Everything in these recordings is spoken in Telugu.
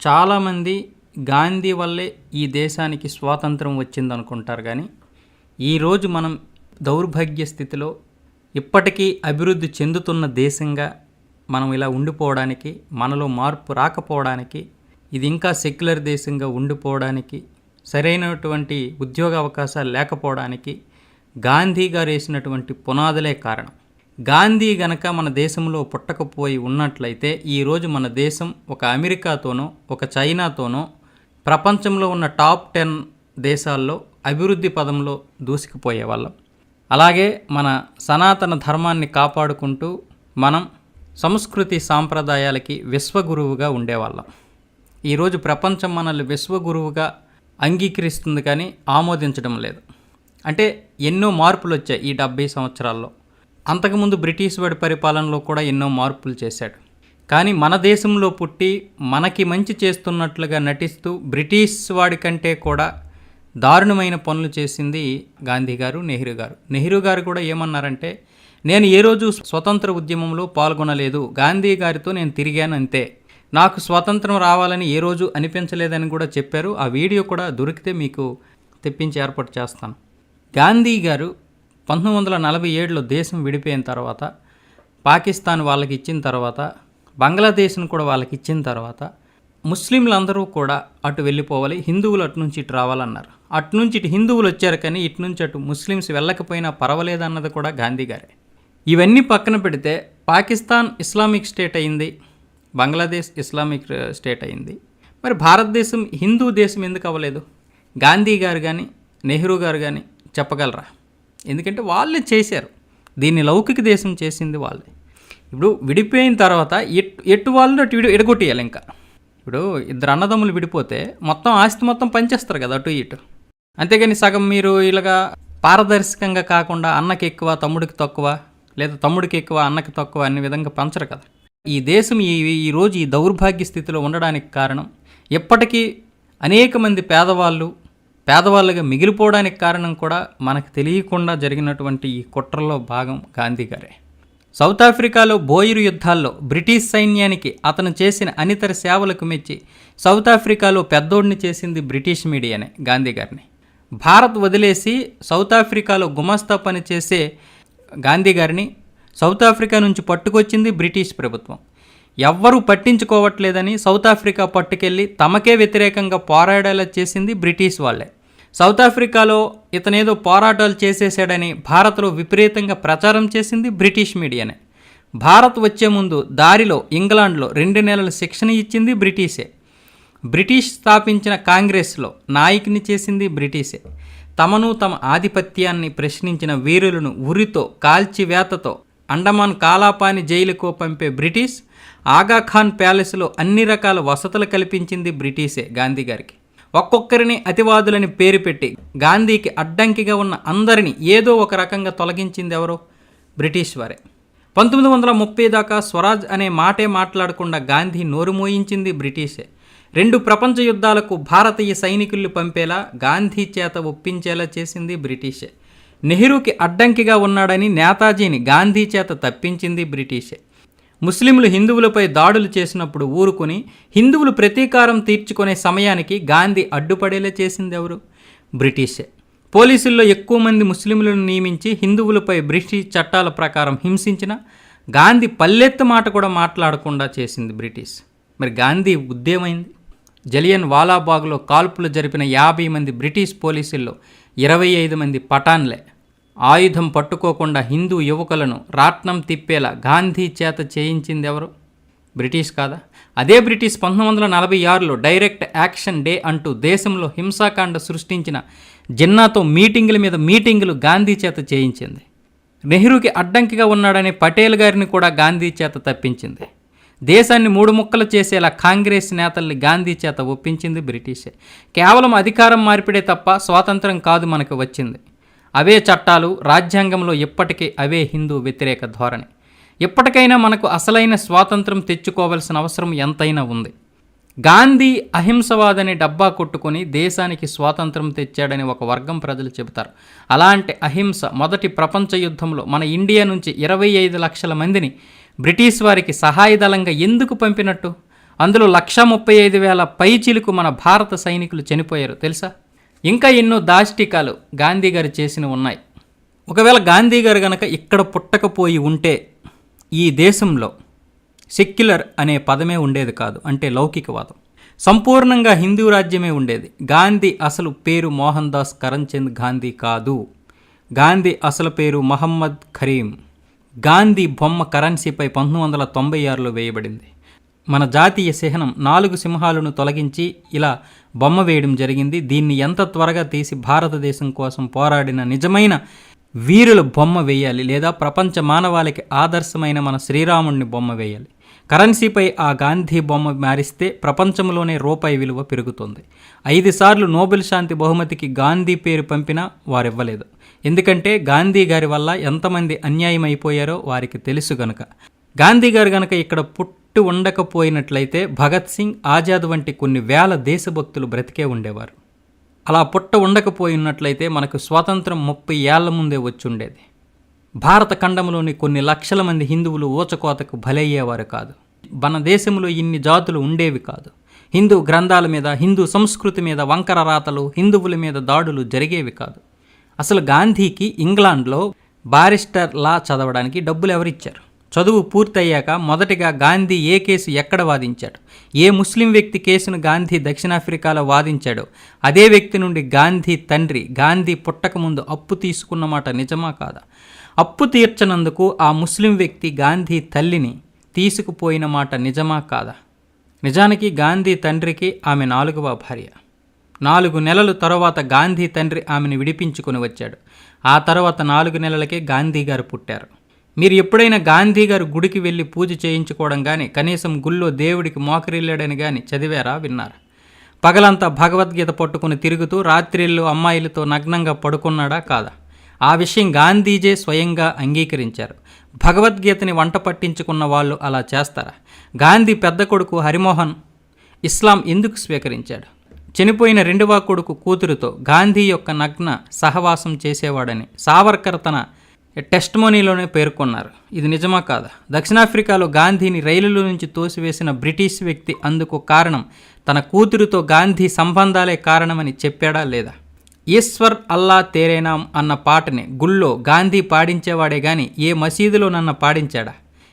చాలామంది గాంధీ వల్లే ఈ దేశానికి స్వాతంత్రం వచ్చిందనుకుంటారు కానీ ఈరోజు మనం దౌర్భాగ్య స్థితిలో ఇప్పటికీ అభివృద్ధి చెందుతున్న దేశంగా మనం ఇలా ఉండిపోవడానికి మనలో మార్పు రాకపోవడానికి ఇది ఇంకా సెక్యులర్ దేశంగా ఉండిపోవడానికి సరైనటువంటి ఉద్యోగ అవకాశాలు లేకపోవడానికి గాంధీ గారు వేసినటువంటి పునాదులే కారణం. గాంధీ గనక మన దేశంలో పుట్టకపోయి ఉన్నట్లయితే ఈరోజు మన దేశం ఒక అమెరికాతోనో ఒక చైనాతోనో ప్రపంచంలో ఉన్న టాప్ టెన్ దేశాల్లో అభివృద్ధి పదంలో దూసుకుపోయే వాళ్ళం. అలాగే మన సనాతన ధర్మాన్ని కాపాడుకుంటూ మనం సంస్కృతి సాంప్రదాయాలకి విశ్వగురువుగా ఉండేవాళ్ళం. ఈరోజు ప్రపంచం మనల్ని విశ్వగురువుగా అంగీకరిస్తుంది కానీ ఆమోదించడం లేదు. అంటే ఎన్నో మార్పులు వచ్చాయి ఈ డెబ్బై సంవత్సరాల్లో. అంతకుముందు బ్రిటిష్ వాడి పరిపాలనలో కూడా ఎన్నో మార్పులు చేశాడు. కానీ మన దేశంలో పుట్టి మనకి మంచి చేస్తున్నట్లుగా నటిస్తూ బ్రిటిష్ వాడి కంటే కూడా దారుణమైన పనులు చేసింది గాంధీ గారు నెహ్రూ గారు. నెహ్రూ గారు కూడా ఏమన్నారంటే నేను ఏ రోజు స్వతంత్ర ఉద్యమంలో పాల్గొనలేదు. గాంధీ గారితో నేను తిరిగాను అంతే. నాకు స్వాతంత్రం రావాలని ఏ రోజు అనిపించలేదని కూడా చెప్పారు. ఆ వీడియో కూడా దొరికితే మీకు తెప్పించి ఏర్పాటు చేస్తాను. గాంధీ గారు పంతొమ్మిది వందల నలభై ఏడులో దేశం విడిపోయిన తర్వాత పాకిస్తాన్ వాళ్ళకి ఇచ్చిన తర్వాత బంగ్లాదేశ్ను కూడా వాళ్ళకి ఇచ్చిన తర్వాత ముస్లింలందరూ కూడా అటు వెళ్ళిపోవాలి హిందువులు అటు నుంచి ఇటు రావాలన్నారు. అటు నుంచి ఇటు హిందువులు వచ్చారు కానీ ఇటు నుంచి అటు ముస్లిమ్స్ వెళ్ళకపోయినా పర్వాలేదన్నది కూడా గాంధీ గారే. ఇవన్నీ పక్కన పెడితే పాకిస్తాన్ ఇస్లామిక్ స్టేట్ అయింది బంగ్లాదేశ్ ఇస్లామిక్ స్టేట్ అయింది. మరి భారతదేశం హిందూ దేశం ఎందుకు అవ్వలేదు? గాంధీ గారు కానీ నెహ్రూ గారు కానీ చెప్పగలరా? ఎందుకంటే వాళ్ళే చేశారు. దీన్ని లౌకిక దేశం చేసింది వాళ్ళే. ఇప్పుడు విడిపోయిన తర్వాత ఎటు ఎటు వాళ్ళు అటు విడి ఎడగొట్టేయాలి ఇంకా. ఇప్పుడు ఇద్దరు అన్నదమ్ములు విడిపోతే మొత్తం ఆస్తి మొత్తం పంచేస్తారు కదా అటు ఇటు. అంతేగాని సగం మీరు ఇలాగా పారదర్శకంగా కాకుండా అన్నకి ఎక్కువ తమ్ముడికి తక్కువ లేదా తమ్ముడికి ఎక్కువ అన్నకి తక్కువ అనే విధంగా పంచరు కదా. ఈ దేశం ఈ ఈరోజు ఈ దౌర్భాగ్య స్థితిలో ఉండడానికి కారణం ఎప్పటికీ అనేక మంది పేదవాళ్ళు పేదవాళ్ళుగా మిగిలిపోవడానికి కారణం కూడా మనకు తెలియకుండా జరిగినటువంటి ఈ కుట్రలో భాగం గాంధీ గారే. సౌత్ ఆఫ్రికాలో బోయిరు యుద్ధాల్లో బ్రిటిష్ సైన్యానికి అతను చేసిన అనితర సేవలకు మెచ్చి సౌత్ ఆఫ్రికాలో పెద్దోడిని చేసింది బ్రిటిష్ మీడియానే గాంధీ గారిని. భారత్ వదిలేసి సౌత్ ఆఫ్రికాలో గుమస్తా పని చేసే గాంధీ గారిని సౌత్ ఆఫ్రికా నుంచి పట్టుకొచ్చింది బ్రిటిష్ ప్రభుత్వం. ఎవ్వరూ పట్టించుకోవట్లేదని సౌత్ ఆఫ్రికా పట్టుకెళ్ళి తమకే వ్యతిరేకంగా పోరాడేలా చేసింది బ్రిటిష్ వాళ్ళే. సౌత్ ఆఫ్రికాలో ఇతనేదో పోరాటాలు చేసేసాడని భారత్లో విపరీతంగా ప్రచారం చేసింది బ్రిటిష్ మీడియానే. భారత్ వచ్చే ముందు దారిలో ఇంగ్లాండ్లో రెండు నెలల శిక్షణ ఇచ్చింది బ్రిటిషే. బ్రిటిష్ స్థాపించిన కాంగ్రెస్లో నాయకుని చేసింది బ్రిటిషే. తమను తమ ఆధిపత్యాన్ని ప్రశ్నించిన వీరులను ఉరితో కాల్చివేతతో అండమాన్ కాలాపాని జైలుకు పంపే బ్రిటిష్ ఆగాఖాన్ ప్యాలెస్లో అన్ని రకాల వసతులు కల్పించింది బ్రిటిషే గాంధీ గారికి. ఒక్కొక్కరిని అతివాదులని పేరు పెట్టి గాంధీకి అడ్డంకిగా ఉన్న అందరినీ ఏదో ఒక రకంగా తొలగించింది ఎవరో? బ్రిటిష్ వారే. పంతొమ్మిది వందల ముప్పై దాకా స్వరాజ్ అనే మాటే మాట్లాడకుండా గాంధీ నోరు మోయించింది బ్రిటిషే. రెండు ప్రపంచ యుద్ధాలకు భారతీయ సైనికుల్ని పంపేలా గాంధీ చేత ఒప్పించేలా చేసింది బ్రిటిషే. నెహ్రూకి అడ్డంకిగా ఉన్నాడని నేతాజీని గాంధీ చేత తప్పించింది బ్రిటిషే. ముస్లింలు హిందువులపై దాడులు చేసినప్పుడు ఊరుకుని హిందువులు ప్రతీకారం తీర్చుకునే సమయానికి గాంధీ అడ్డుపడేలా చేసింది ఎవరు? బ్రిటిషే. పోలీసుల్లో ఎక్కువ మంది ముస్లింలను నియమించి హిందువులపై బ్రిటిష్ చట్టాల ప్రకారం హింసించిన గాంధీ పల్లెత్తు మాట కూడా మాట్లాడకుండా చేసింది బ్రిటిష్. మరి గాంధీ ఉద్యమైంది? జలియన్ వాలాబాగ్లో కాల్పులు జరిపిన యాభై మంది బ్రిటిష్ పోలీసుల్లో ఇరవై ఐదు మంది పఠాన్లే. ఆయుధం పట్టుకోకుండా హిందూ యువకులను రాట్నం తిప్పేలా గాంధీ చేత చేయించింది ఎవరు? బ్రిటిష్ కాదా? అదే బ్రిటిష్ పంతొమ్మిది వందల నలభై ఆరులో డైరెక్ట్ యాక్షన్ డే అంటూ దేశంలో హింసాకాండ సృష్టించిన జిన్నాతో మీటింగుల మీద మీటింగులు గాంధీ చేత చేయించింది. నెహ్రూకి అడ్డంకిగా ఉన్నాడని పటేల్ గారిని కూడా గాంధీ చేత తప్పించింది. దేశాన్ని మూడు ముక్కలు చేసేలా కాంగ్రెస్ నేతల్ని గాంధీ చేత ఒప్పించింది బ్రిటిషే. కేవలం అధికారం మార్పిడే తప్ప స్వాతంత్రం కాదు మనకు వచ్చింది. అవే చట్టాలు రాజ్యాంగంలో ఇప్పటికీ అవే హిందూ వ్యతిరేక ధోరణి. ఇప్పటికైనా మనకు అసలైన స్వాతంత్రం తెచ్చుకోవాల్సిన అవసరం ఎంతైనా ఉంది. గాంధీ అహింసవాదని డబ్బా కొట్టుకొని దేశానికి స్వాతంత్రం తెచ్చాడని ఒక వర్గం ప్రజలు చెబుతారు. అలాంటి అహింస మొదటి ప్రపంచ యుద్ధంలో మన ఇండియా నుంచి ఇరవై ఐదు లక్షల మందిని బ్రిటిష్ వారికి సహాయ దళంగా ఎందుకు పంపినట్టు? అందులో లక్ష ముప్పై ఐదు వేల పైచిలుకు మన భారత సైనికులు చనిపోయారు తెలుసా? ఇంకా ఎన్నో దాష్టికాలు గాంధీ గారు చేసినవి ఉన్నాయి. ఒకవేళ గాంధీ గారు గనక ఇక్కడ పుట్టకపోయి ఉంటే ఈ దేశంలో సెక్యులర్ అనే పదమే ఉండేది కాదు అంటే లౌకికవాదం. సంపూర్ణంగా హిందూ రాజ్యమే ఉండేది. గాంధీ అసలు పేరు మోహన్ దాస్ కరంచంద్ గాంధీ కాదు. గాంధీ అసలు పేరు మహమ్మద్ ఖరీం గాంధీ బొమ్మ కరెన్సీపై పంతొమ్మిది వందల తొంభై ఆరులో వేయబడింది. మన జాతీయ చిహ్నం నాలుగు సింహాలను తొలగించి ఇలా బొమ్మ వేయడం జరిగింది. దీన్ని ఎంత త్వరగా తీసి భారతదేశం కోసం పోరాడిన నిజమైన వీరుల బొమ్మ వేయాలి లేదా ప్రపంచ మానవాళికి ఆదర్శమైన మన శ్రీరాముడిని బొమ్మ వేయాలి. కరెన్సీపై ఆ గాంధీ బొమ్మ మారిస్తే ప్రపంచంలోనే రూపాయి విలువ పెరుగుతుంది. ఐదు సార్లు నోబెల్ శాంతి బహుమతికి గాంధీ పేరు పంపినా వారివ్వలేదు. ఎందుకంటే గాంధీ గారి వల్ల ఎంతమంది అన్యాయం అయిపోయారో వారికి తెలుసు గనుక. గాంధీ గారు గనక ఇక్కడ పుట్టి ఉండకపోయినట్లయితే భగత్ సింగ్ ఆజాద్ వంటి కొన్ని వేల దేశభక్తులు బ్రతికే ఉండేవారు. అలా పుట్ట ఉండకపోయినట్లయితే మనకు స్వాతంత్రం ముప్పై ఏళ్ళ ముందే వచ్చుండేది. భారత ఖండంలోని కొన్ని లక్షల మంది హిందువులు ఊచకోతకు బలయ్యేవారు కాదు. మన దేశంలో ఇన్ని జాతులు ఉండేవి కాదు. హిందూ గ్రంథాల మీద హిందూ సంస్కృతి మీద వంకర రాతలు హిందువుల మీద దాడులు జరిగేవి కాదు. అసలు గాంధీకి ఇంగ్లాండ్లో బారిస్టర్ లా చదవడానికి డబ్బులు ఎవరిచ్చారు? చదువు పూర్తయ్యాక మొదటిగా గాంధీ ఏ కేసు ఎక్కడ వాదించాడు? ఏ ముస్లిం వ్యక్తి కేసును గాంధీ దక్షిణాఫ్రికాలో వాదించాడో? అదే వ్యక్తి నుండి గాంధీ తండ్రి గాంధీ పుట్టకముందు అప్పు తీసుకున్న మాట నిజమా కాదా? అప్పు తీర్చనందుకు ఆ ముస్లిం వ్యక్తి గాంధీ తల్లిని తీసుకుపోయిన మాట నిజమా కాదా? నిజానికి గాంధీ తండ్రికి ఆమె నాలుగవ భార్య. నాలుగు నెలలు తరువాత గాంధీ తండ్రి ఆమెను విడిపించుకుని వచ్చాడు. ఆ తర్వాత నాలుగు నెలలకే గాంధీ గారు పుట్టారు. మీరు ఎప్పుడైనా గాంధీ గారు గుడికి వెళ్ళి పూజ చేయించుకోవడం కానీ కనీసం గుళ్ళో దేవుడికి మోకరిల్లాడని కానీ చదివారా? విన్నారా? పగలంతా భగవద్గీత పట్టుకుని తిరుగుతూ రాత్రిళ్ళు అమ్మాయిలతో నగ్నంగా పడుకున్నాడా కాదా? ఆ విషయం గాంధీజే స్వయంగా అంగీకరించారు. భగవద్గీతని వంట పట్టించుకున్న వాళ్ళు అలా చేస్తారా? గాంధీ పెద్ద కొడుకు హరిమోహన్ ఇస్లాం ఎందుకు స్వీకరించాడు? చనిపోయిన రెండవ కొడుకు కూతురుతో గాంధీ యొక్క నగ్న సహవాసం చేసేవాడని సావర్కర్ తన టెస్ట్మోనీలోనే పేర్కొన్నారు. ఇది నిజమా కాదా? దక్షిణాఫ్రికాలో గాంధీని రైలులో నుంచి తోసివేసిన బ్రిటిష్ వ్యక్తి అందుకు కారణం తన కూతురుతో గాంధీ సంబంధాలే కారణమని చెప్పాడా లేదా? ఈశ్వర్ అల్లా తేరేనాం అన్న పాటని గుళ్ళో గాంధీ పాడించేవాడే గాని ఏ మసీదులో నన్న పాడించాడా?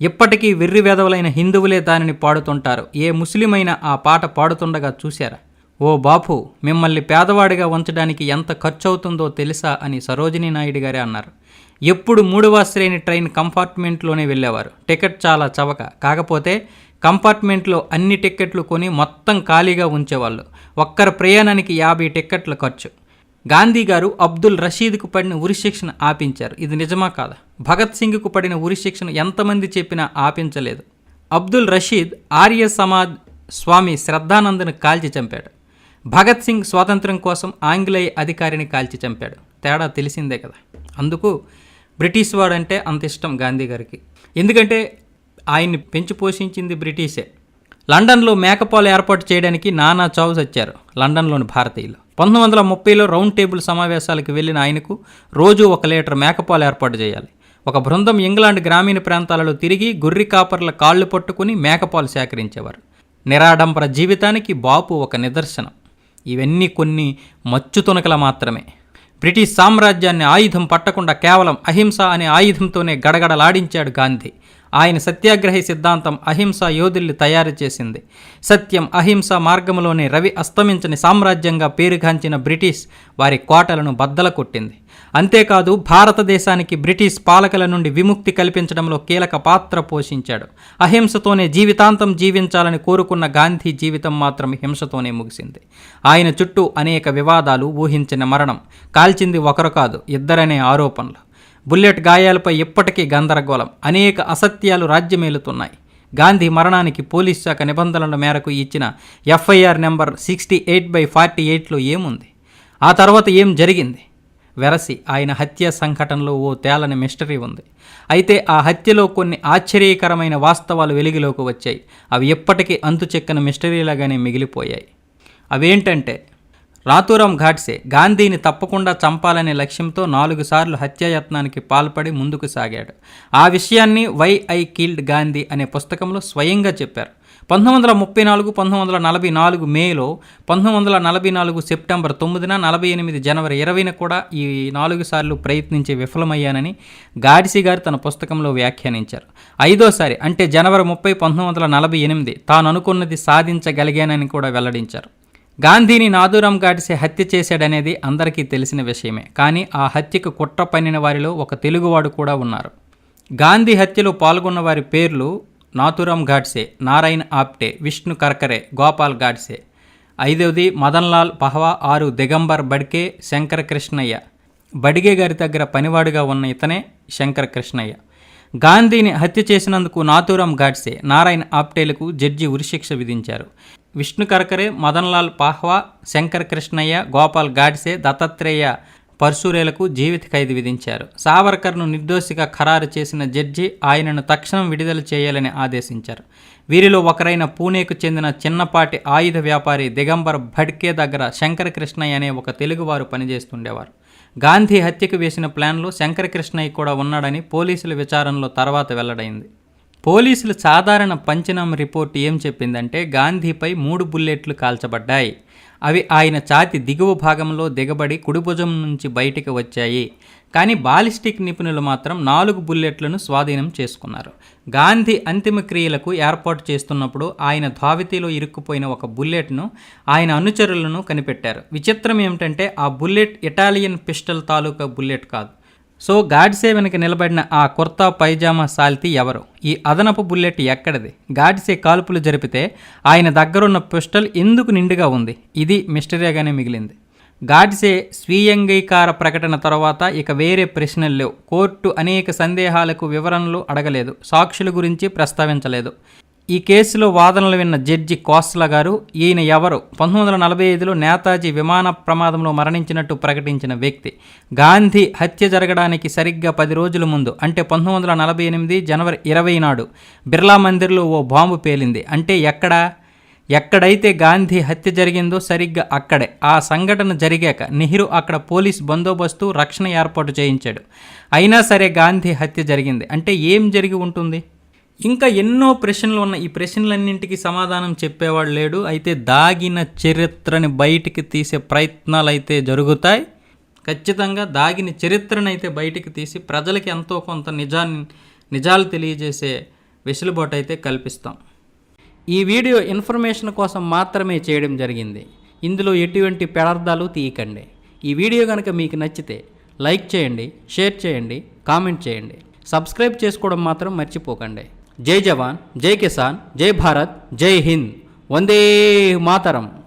ఇప్పటికీ వెర్రి వెధవలైన హిందువులే దానిని పాడుతుంటారు. ఏ ముస్లిమైనా ఆ పాట పాడుతుండగా చూశారా? ఓ బాపు మిమ్మల్ని పేదవాడిగా ఉంచడానికి ఎంత ఖర్చు అవుతుందో తెలుసా అని సరోజినీ నాయుడు గారే అన్నారు. ఎప్పుడు మూడవ శ్రేణి ట్రైన్ కంపార్ట్మెంట్లోనే వెళ్ళేవారు. టికెట్ చాలా చవక. కాకపోతే కంపార్ట్మెంట్లో అన్ని టిక్కెట్లు కొని మొత్తం ఖాళీగా ఉంచేవాళ్ళు. ఒక్కరి ప్రయాణానికి యాభై టిక్కెట్ల ఖర్చు. గాంధీ గారు అబ్దుల్ రషీద్కు పడిన ఉరిశిక్షను ఆపించారు. ఇది నిజమా కాదా? భగత్ సింగ్కు పడిన ఉరిశిక్షను ఎంతమంది చెప్పినా ఆపించలేదు. అబ్దుల్ రషీద్ ఆర్య సమాజ్ స్వామి శ్రద్ధానందను కాల్చి చంపాడు. భగత్ సింగ్ స్వాతంత్రం కోసం ఆంగ్లేయ అధికారిని కాల్చి చంపాడు. తేడా తెలిసిందే కదా. అందుకు బ్రిటిష్ వాడంటే అంత ఇష్టం గాంధీ గారికి. ఎందుకంటే ఆయన్ని పెంచి పోషించింది బ్రిటిషే. లండన్లో మేకపాలు ఏర్పాటు చేయడానికి నానా చావు వచ్చారు లండన్లోని భారతీయులు. పంతొమ్మిది వందల ముప్పైలో రౌండ్ టేబుల్ సమావేశాలకు వెళ్ళిన ఆయనకు రోజు ఒక లీటర్ మేకపాలు ఏర్పాటు చేయాలి. ఒక బృందం ఇంగ్లాండ్ గ్రామీణ ప్రాంతాలలో తిరిగి గొర్రి కాపర్ల కాళ్ళు పట్టుకుని మేకపాలు సేకరించేవారు. నిరాడంబర జీవితానికి బాపు ఒక నిదర్శనం. ఇవన్నీ కొన్ని మచ్చు తునకల మాత్రమే. బ్రిటిష్ సామ్రాజ్యాన్ని ఆయుధం పట్టకుండా కేవలం అహింస అనే ఆయుధంతోనే గడగడలాడించాడు గాంధీ. ఆయన సత్యాగ్రహి సిద్ధాంతం అహింస యోధుల్ని తయారు చేసింది. సత్యం అహింస మార్గంలోనే రవి అస్తమించని సామ్రాజ్యంగా పేరుగాంచిన బ్రిటిష్ వారి కోటలను బద్దల కొట్టింది. అంతేకాదు భారతదేశానికి బ్రిటిష్ పాలకుల నుండి విముక్తి కల్పించడంలో కీలక పాత్ర పోషించాడు. అహింసతోనే జీవితాంతం జీవించాలని కోరుకున్న గాంధీ జీవితం మాత్రం హింసతోనే ముగిసింది. ఆయన చుట్టూ అనేక వివాదాలు ఊహించిన మరణం. కాల్చింది ఒకరు కాదు ఇద్దరనే ఆరోపణలు. బుల్లెట్ గాయాలపై ఇప్పటికీ గందరగోళం. అనేక అసత్యాలు రాజ్యమేలుతున్నాయి. గాంధీ మరణానికి పోలీస్ శాఖ నిబంధనల మేరకు ఇచ్చిన FIR number sixty eight by forty ఎయిట్లో ఏముంది? ఆ తర్వాత ఏం జరిగింది? వెరసి ఆయన హత్య సంఘటనలో ఓ తేలని మిస్టరీ ఉంది. అయితే ఆ హత్యలో కొన్ని ఆశ్చర్యకరమైన వాస్తవాలు వెలుగులోకి వచ్చాయి. అవి ఎప్పటికీ అంతుచెక్కని మిస్టరీలాగానే మిగిలిపోయాయి. అవేంటంటే రాతూరం ఘాట్సే గాంధీని తప్పకుండా చంపాలనే లక్ష్యంతో నాలుగు సార్లు హత్యాయత్నానికి పాల్పడి ముందుకు సాగాడు. ఆ విషయాన్ని వై ఐ కిల్డ్ గాంధీ అనే పుస్తకంలో స్వయంగా చెప్పారు. పంతొమ్మిది వందల ముప్పై నాలుగు పంతొమ్మిది వందల నలభై నాలుగు మేలో పంతొమ్మిది వందల నలభై నాలుగు సెప్టెంబర్ తొమ్మిదిన నలభై ఎనిమిది జనవరి ఇరవైన కూడా ఈ నాలుగు సార్లు ప్రయత్నించి విఫలమయ్యానని గాడిసి గారు తన పుస్తకంలో వ్యాఖ్యానించారు. ఐదోసారి అంటే జనవరి ముప్పై పంతొమ్మిది వందల నలభై ఎనిమిది తాను అనుకున్నది సాధించగలిగానని కూడా వెల్లడించారు. గాంధీని నాదూరం గాడ్సే హత్య చేశాడనేది అందరికీ తెలిసిన విషయమే. కానీ ఆ హత్యకు కుట్ర పన్నిన వారిలో ఒక తెలుగువాడు కూడా ఉన్నారు. గాంధీ హత్యలో పాల్గొన్న వారి పేర్లు నాథురాం గాడ్సే నారాయణ్ ఆప్టే విష్ణు కర్కరే గోపాల్ గాడ్సే. ఐదవది మదన్లాల్ పహవా ఆరు దిగంబర్ బడ్కే శంకర కృష్ణయ్య. బడిగే గారి దగ్గర పనివాడుగా ఉన్న ఇతనే శంకర కృష్ణయ్య. గాంధీని హత్య చేసినందుకు నాథూరాం గాడ్సే నారాయణ ఆప్టేలకు జడ్జి ఉరిశిక్ష విధించారు. విష్ణు కరకరే మదన్లాల్ పాహ్వా శంకర్ కృష్ణయ్య గోపాల్ గాడ్సే దత్తాత్రేయ పర్సూరేలకు జీవిత ఖైదు విధించారు. సావర్కర్ను నిర్దోషిగా ఖరారు చేసిన జడ్జి ఆయనను తక్షణం విడుదల చేయాలని ఆదేశించారు. వీరిలో ఒకరైన పూణేకు చెందిన చిన్నపాటి ఆయుధ వ్యాపారి దిగంబర్ భడ్కే దగ్గర శంకర కృష్ణయ్య అనే ఒక తెలుగువారు పనిచేస్తుండేవారు. గాంధీ హత్యకు వేసిన ప్లాన్లో శంకర కృష్ణయ్య కూడా ఉన్నాడని పోలీసుల విచారణలో తర్వాత వెల్లడైంది. పోలీసులు సాధారణ పంచనామ రిపోర్ట్ ఏం చెప్పిందంటే గాంధీపై మూడు బుల్లెట్లు కాల్చబడ్డాయి. అవి ఆయన ఛాతి దిగువ భాగంలో దిగబడి కుడిభుజం నుంచి బయటికి వచ్చాయి. కానీ బాలిస్టిక్ నిపుణులు మాత్రం నాలుగు బుల్లెట్లను స్వాధీనం చేసుకున్నారు. గాంధీ అంతిమ క్రియలకు ఏర్పాటు చేస్తున్నప్పుడు ఆయన ధావితిలో ఇరుక్కుపోయిన ఒక బుల్లెట్ను ఆయన అనుచరులను కనిపెట్టారు. విచిత్రం ఏమిటంటే ఆ బుల్లెట్ ఇటాలియన్ పిస్టల్ తాలూకా బుల్లెట్ కాదు. సో గాడ్సే వెనక నిలబడిన ఆ కుర్తా పైజామా సాల్తీ ఎవరు? ఈ అదనపు బుల్లెట్ ఎక్కడిది? గాడ్సే కాల్పులు జరిపితే ఆయన దగ్గరున్న పిస్టల్ ఎందుకు నిండుగా ఉంది? ఇది మిస్టరీగానే మిగిలింది. గాడ్సే స్వీయంగీకార ప్రకటన తర్వాత ఇక వేరే ప్రశ్నలు లేవు. కోర్టు అనేక సందేహాలకు వివరణలు అడగలేదు. సాక్షుల గురించి ప్రస్తావించలేదు. ఈ కేసులో వాదనలు విన్న జడ్జి కోస్లా గారు ఈయన ఎవరు? పంతొమ్మిది వందల నలభై ఐదులో నేతాజీ విమాన ప్రమాదంలో మరణించినట్టు ప్రకటించిన వ్యక్తి. గాంధీ హత్య జరగడానికి సరిగ్గా పది రోజుల ముందు అంటే పంతొమ్మిది వందల నలభై ఎనిమిది జనవరి ఇరవై నాడు బిర్లా మందిర్లో ఓ బాంబు పేలింది. అంటే ఎక్కడ? ఎక్కడైతే గాంధీ హత్య జరిగిందో సరిగ్గా అక్కడే. ఆ సంఘటన జరిగాక నెహ్రూ అక్కడ పోలీస్ బందోబస్తు రక్షణ ఏర్పాటు చేయించాడు. అయినా సరే గాంధీ హత్య జరిగింది. అంటే ఏం జరిగి ఉంటుంది? ఇంకా ఎన్నో ప్రశ్నలు ఉన్నాయి ఈ ప్రశ్నలన్నింటికి సమాధానం చెప్పేవాడు లేడు. అయితే దాగిన చరిత్రని బయటికి తీసే ప్రయత్నాలు అయితే జరుగుతాయి. ఖచ్చితంగా దాగిన చరిత్రను అయితే బయటికి తీసి ప్రజలకి ఎంతో కొంత నిజాన్ని నిజాలు తెలియజేసే వెసులుబాటు అయితే కల్పిస్తాం. ఈ వీడియో ఇన్ఫర్మేషన్ కోసం మాత్రమే చేయడం జరిగింది. ఇందులో ఎటువంటి పెడార్థాలు తీయకండి. ఈ వీడియో కనుక మీకు నచ్చితే లైక్ చేయండి షేర్ చేయండి కామెంట్ చేయండి. సబ్స్క్రైబ్ చేసుకోవడం మాత్రం మర్చిపోకండి. జై జవాన్ జై కిసాన్ జై భారత్ జై హింద్. వందే మాతరం.